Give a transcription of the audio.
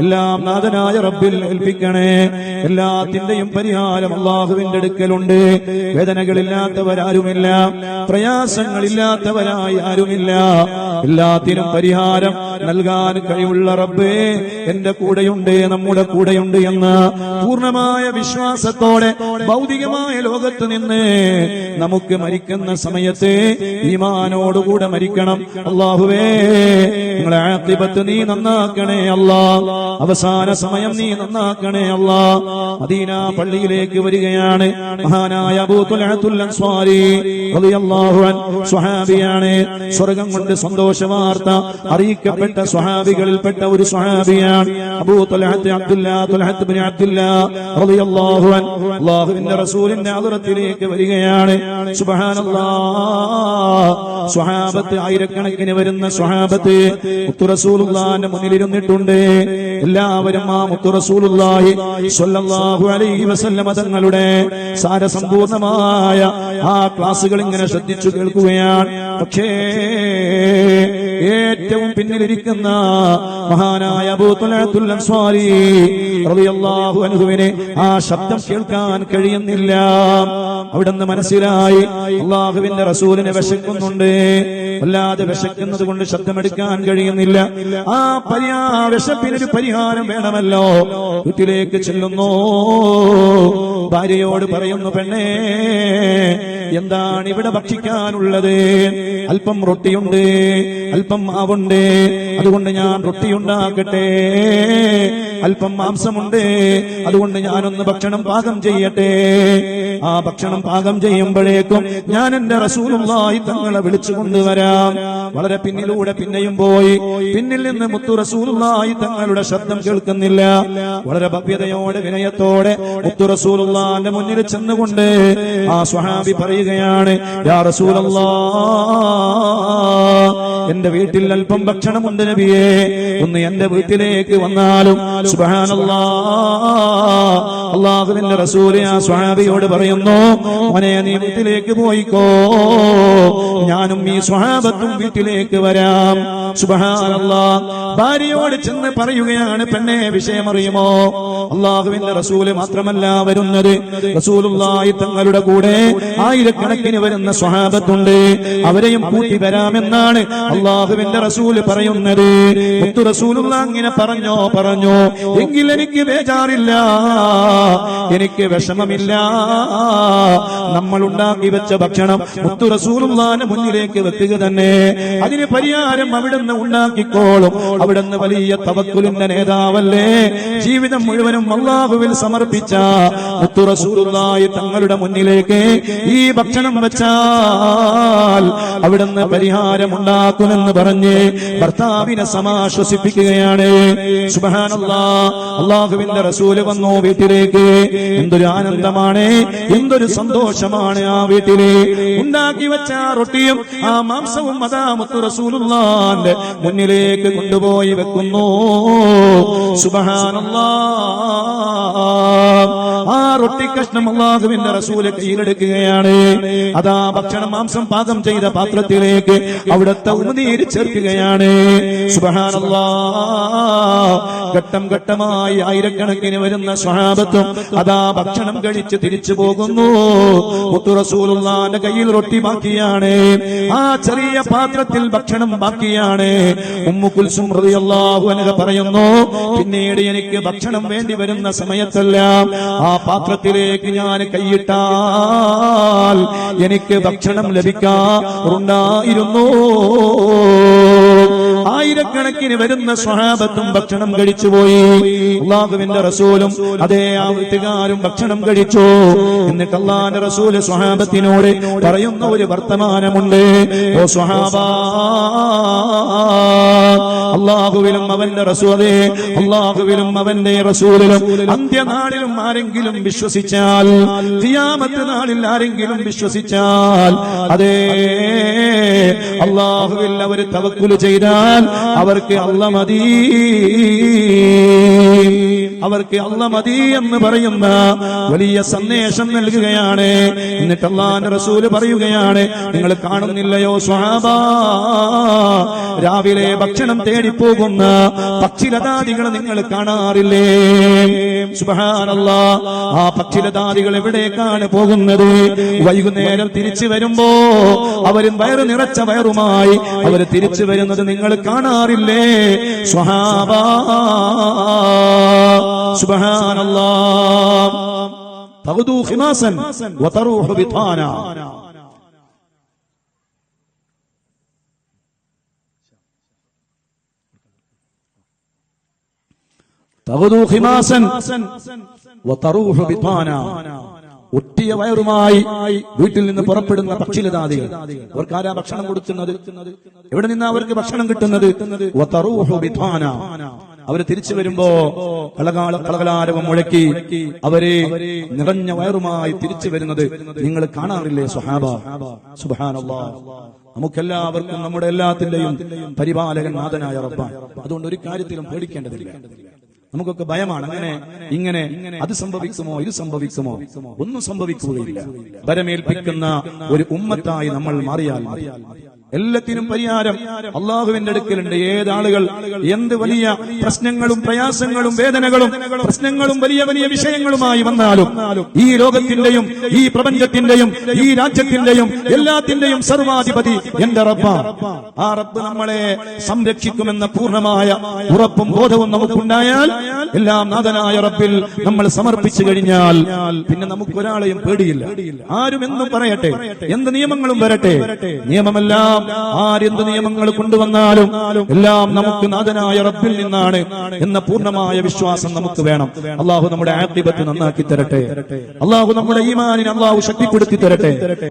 എല്ലാം നാഥനായ റബ്ബിൽ ഏൽപ്പിക്കണേ. എല്ലാത്തിന്റെയും പരിഹാരം അള്ളാഹുവിന്റെ അടുക്കലുണ്ട്. വേദനകളില്ലാത്തവരാരുമില്ല. പ്രയാസങ്ങളില്ലാത്തവരായി ആരുമില്ല. എല്ലാത്തിനും പരിഹാരം നൽകാൻ കഴിവുള്ള റബ്ബേ എന്റെ കൂടെയുണ്ട് നമ്മുടെ കൂടെയുണ്ട് എന്ന് പൂർണമായ വിശ്വാസത്തോടെ ഭൗതികമായ ലോകത്ത് നിന്ന് നമുക്ക് മരിക്കുന്ന സമയത്ത് ഈമാനോടുകൂടെ മരിക്കണം. അള്ളാഹുവേ നിങ്ങളെ ആത്തിപത്ത് നീ നന്നാക്കണേ അല്ലാ. അവസാന സമയം നീ നന്നാക്കണേ അല്ലാ. മദീന പള്ളിയിലേക്ക് വരികയാണ്. മഹാനായ അബൂത്തുൽ അൻസ്വാരി റളിയല്ലാഹു അൻ സ്വഹാബിയാണ്. സ്വർഗം കൊണ്ട് സന്തോഷ വാർത്ത അറിയിക്കപ്പെട്ട സ്വഹാബികളിൽപ്പെട്ട ഒരു സ്വഹാബിയാണ് അബൂ തുൽഹത്ത് അബ്ദുല്ലാ തുൽഹത്ത് ഇബ്നു അബ്ദുല്ലാ റളിയല്ലാഹു അൻ അല്ലാഹുവിന്റെ റസൂലിന്റെ ഹദ്റത്തിലേക്ക് വരികയാണ്. സുബ്ഹാനല്ലാഹ് സ്വഹാബത്ത് ആയിരക്കണക്കിന് വരുന്ന സ്വഹാബത്ത് മുത്തു റസൂലുള്ളാഹിന്റെ മുന്നിലിരുന്നിട്ടുണ്ട്. എല്ലാവരും ആ മുത്തു റസൂലുള്ളാഹി സ്വല്ലല്ലാഹു അലൈഹി വസല്ലമ തങ്ങളുടെ സാരസമ്പൂർണമായ ആ ക്ലാസുകൾ ഇങ്ങനെ ശ്രദ്ധിച്ചു കേൾക്കുകയാണ്. പക്ഷേ ഏറ്റവും പിന്നിലിരിക്കുന്ന മഹാനായ അൻഹുവിനെ ആ ശബ്ദം കേൾക്കാൻ കഴിയുന്നില്ല. അവിടുന്ന് മനസ്സിലായി അള്ളാഹുവിന്റെ റസൂലിനെ വിശക്കുന്നുണ്ട്. വല്ലാതെ വിശക്കുന്നത് കൊണ്ട് ശബ്ദമെടുക്കാൻ കഴിയുന്നില്ല. ആ പരിഹാ വിശപ്പിനൊരു പരിഹാരം വേണമല്ലോ. വീട്ടിലേക്ക് ചെല്ലുന്നു. ഭാര്യയോട് പറയുന്നു പെണ്ണേ എന്താണ് ഇവിടെ ഭക്ഷിക്കാനുള്ളത്? അല്പം റൊട്ടിയുണ്ട് അല്പം മാവുണ്ട്. അതുകൊണ്ട് ഞാൻ റൊട്ടി ഉണ്ടാക്കട്ടെ. അല്പം മാംസമുണ്ട് അതുകൊണ്ട് ഞാനൊന്ന് ഭക്ഷണം പാകം ചെയ്യട്ടെ. ആ ഭക്ഷണം പാകം ചെയ്യുമ്പോഴേക്കും ഞാൻ എന്റെ റസൂലുള്ളാഹി തങ്ങളെ വിളിച്ചു കൊണ്ടുവരാം. വളരെ പിന്നിലൂടെ പിന്നെയും പോയി. പിന്നിൽ നിന്ന് മുത്തു റസൂലുള്ളാഹി തങ്ങളുടെ ശബ്ദം കേൾക്കുന്നില്ല. വളരെ ഭവ്യതയോടെ വിനയത്തോടെ മുത്തു റസൂലുള്ളാന്റെ മുന്നിൽ ചെന്നുകൊണ്ട് ആ സ്വഹാബി പറയുകയാണ് യാ റസൂലല്ലാ എന്റെ വീട്ടിൽ അല്പം ഭക്ഷണമുണ്ട് നബിയേ. ഒന്ന് എന്റെ വീട്ടിലേക്ക് വന്നാലും സുബ്ഹാനല്ലാ. അള്ളാഹുവിന്റെ റസൂൽ ആ സ്വഹാബിയോട് പറയുന്നു മോനെ നീ വീട്ടിലേക്ക് പോയിക്കോ. ഞാനും ഈ സ്വഹാബത്തും വീട്ടിലേക്ക് വരാം. സുബഹാനല്ലാ. ഭാര്യയോട് ചെന്ന് പറയുകയാണ് പെണ്ണെ വിഷയമറിയുമോ? അള്ളാഹുവിന്റെ റസൂൽ മാത്രമല്ല വരുന്നത്. റസൂലുള്ളാഹി തങ്ങളുടെ കൂടെ ആയിരക്കണക്കിന് വരുന്ന സ്വഹാബത്തുണ്ട്. അവരെയും കൂട്ടി വരാമെന്നാണ് അള്ളാഹുവിന്റെ റസൂൽ പറയുന്നത്. മുത്തു റസൂലുള്ള അങ്ങനെ പറഞ്ഞോ പറഞ്ഞോ. എങ്കിൽ എനിക്ക് ബേജാറില്ല. എനിക്ക് വിഷമമില്ല. നമ്മൾ ഉണ്ടാക്കി വെച്ച ഭക്ഷണം മുത്തു റസൂലുള്ളാന്റെ മുന്നിലേക്ക് വെക്കുക തന്നെ. അതിന് പരിഹാരം അവിടുന്ന് ഉണ്ടാക്കിക്കോളും. അവിടുന്ന് വലിയ തവക്കുലിന്റെ നേതാവല്ലേ? ജീവിതം മുഴുവനും അള്ളാഹുവിൽ സമർപ്പിച്ച മുത്തു റസൂലുള്ളായി തങ്ങളുടെ മുന്നിലേക്ക് ഈ ഭക്ഷണം വെച്ചാൽ അവിടുന്ന് പരിഹാരം ഉണ്ടാക്കുമെന്ന് പറഞ്ഞ് ഭർത്താവിനെ സമാശ്വസിപ്പിക്കുകയാണ്. അള്ളാഹുവിന്റെ റസൂൽ വന്നു വീട്ടിലേക്ക്. എന്തൊരു ആനന്ദമാണ് എന്തൊരു സന്തോഷമാണ് ആ വീട്ടിൽ. ഉണ്ടാക്കി വെച്ച റൊട്ടിയും ആ മാംസവും മതാമത്തു മുത്തു റസൂലുള്ളാന്റെ മുന്നിലേക്ക് കൊണ്ടുപോയി വെക്കുന്നു. സുബഹാനല്ലാ. ആ റൊട്ടി കഷ്ണം അള്ളാഹുവിന്റെ റസൂൽ കയ്യിലെടുക്കുകയാണ്. അതാ ഭക്ഷണ മാംസം പാകം ചെയ്ത പാത്രത്തിലേക്ക് അവിടുത്തെ ഉമനീര് ചേർക്കുകയാണ്. ഘട്ടം ഘട്ടമായി ആയിരക്കണക്കിന് വരുന്ന സ്വഹാബത്തും അതാ ഭക്ഷണം കഴിച്ച് തിരിച്ചു പോകുന്നു. റസൂലുള്ളാന്റെ കയ്യിൽ റൊട്ടി ബാക്കിയാണ്. ആ ചെറിയ പാത്രത്തിൽ ഭക്ഷണം ബാക്കിയാണ്. ഉമ്മു കുൽസും റളിയല്ലാഹു അൻഹ പറയുന്നു പിന്നീട് എനിക്ക് ഭക്ഷണം വേണ്ടി വരുന്ന സമയത്തെല്ലാം. ആ പാത്രത്തിലേക്ക് ഞാൻ കൈയിട്ടാൽ എനിക്ക് ഭക്ഷണം ലഭിക്കാറുണ്ടായിരുന്നു. ആയിരക്കണക്കിന് വരുന്ന സ്വഹാബത്തും ഭക്ഷണം കഴിച്ചു പോയി. അള്ളാഹുവിന്റെ റസൂലും അതേ ആ വീട്ടുകാരും ഭക്ഷണം കഴിച്ചു. എന്നിട്ട് അള്ളാന്റെ റസൂൽ സ്വഹാബത്തിനോട് പറയുന്ന ഒരു വർത്തമാനമുണ്ട്. ഓ സ്വഹാബ അള്ളാഹുവിലും അവന്റെ റസൂലെ അള്ളാഹുവിലും അവന്റെ റസൂലിലും അന്ത്യനാളിലും ആരെങ്കിലും വിശ്വസിച്ചാൽ ഖിയാമത്ത് നാളിൽ ആരെങ്കിലും വിശ്വസിച്ചാൽ അതേ അള്ളാഹുവിൽ അവർ തവക്കുൽ ചെയ്താൽ അവർക്ക് അല്ല മതി. അവർക്ക് അല്ല മതി എന്ന് പറയുന്ന വലിയ സന്ദേശം നൽകുകയാണ്. എന്നിട്ട് അള്ളാന്റെ റസൂൽ പറയുകയാണ് നിങ്ങൾ കാണുന്നില്ലയോ സ്വാബ രാവിലെ ഭക്ഷണം തേടിപ്പോകുന്ന പക്ഷിലതാദികൾ നിങ്ങൾ കാണാറില്ലേ? സുബാനല്ല ആ പക്ഷിലതാദികൾ എവിടേക്കാണ് പോകുന്നത്? വൈകുന്നേരം തിരിച്ചു വരുമ്പോ അവരും വയറ് നിറച്ച വയറുമായി അവർ തിരിച്ചു വരുന്നത് നിങ്ങൾ കാണാറില്ലേ? സ്വഹാബ. ഒറ്റിയ വയറുമായി വീട്ടിൽ നിന്ന് പുറപ്പെടുന്ന പക്ഷിലതാദികൾ. അവർക്ക് ആരാ ഭക്ഷണം കൊടുക്കുന്നത്? എവിടെ നിന്ന് അവർക്ക് ഭക്ഷണം കിട്ടുന്നത്? അവർ തിരിച്ചു വരുമ്പോ കളകാല കളകലാരവം മുഴക്കി അവരെ നിറഞ്ഞ വയറുമായി തിരിച്ചു വരുന്നത് നിങ്ങൾ കാണാറില്ലേ സുഹാബ? സുബാനല്ലാ നമുക്കെല്ലാവർക്കും നമ്മുടെ എല്ലാത്തിന്റെയും പരിപാലകൻ നാഥനായ റബ്ബാൻ അതുകൊണ്ട് ഒരു കാര്യത്തിലും പേടിക്കേണ്ടതില്ല. നമുക്കൊക്കെ ഭയമാണ്. അങ്ങനെ ഇങ്ങനെ അത് സംഭവിക്കുമോ? ഇത് സംഭവിക്കുമോ? ഒന്നും സംഭവിക്കുകയില്ല. വരമേൽപ്പിക്കുന്ന ഒരു ഉമ്മത്തായി നമ്മൾ മാറിയാൽ മതി. എല്ലാത്തിനും പരിഹാരം അള്ളാഹുവിന്റെ അടുക്കലുണ്ട്. ഏതാളുകൾ എന്ത് വലിയ പ്രശ്നങ്ങളും പ്രയാസങ്ങളും വേദനകളും പ്രശ്നങ്ങളും വലിയ വലിയ വിഷയങ്ങളുമായി വന്നാലും ഈ ലോകത്തിന്റെയും ഈ പ്രപഞ്ചത്തിന്റെയും ഈ രാജ്യത്തിന്റെയും എല്ലാത്തിന്റെയും സർവാധിപതി എന്റെ റബ്ബ. ആ റബ്ബ് നമ്മളെ സംരക്ഷിക്കുമെന്ന പൂർണമായ ഉറപ്പും ബോധവും നമുക്കുണ്ടായാൽ എല്ലാം നാഥനായ റബ്ബിൽ നമ്മൾ സമർപ്പിച്ചു കഴിഞ്ഞാൽ പിന്നെ നമുക്ക് ഒരാളെയും പേടിയില്ല. ആരും എന്നും പറയട്ടെ. എന്ത് നിയമങ്ങളും വരട്ടെ. നിയമമെല്ലാം. ആരെന്ത് നിയമങ്ങൾ കൊണ്ടുവന്നാലും എല്ലാം നമുക്ക് നാഥനായ റബ്ബിൽ നിന്നാണ് എന്ന പൂർണമായ വിശ്വാസം നമുക്ക് വേണം. അള്ളാഹു നമ്മുടെ ആക്തിപത്ത് നന്നാക്കി തരട്ടെ. അള്ളാഹു നമ്മുടെ ഈമാനിന് അള്ളാഹു ശക്തിപ്പെടുത്തി തരട്ടെ.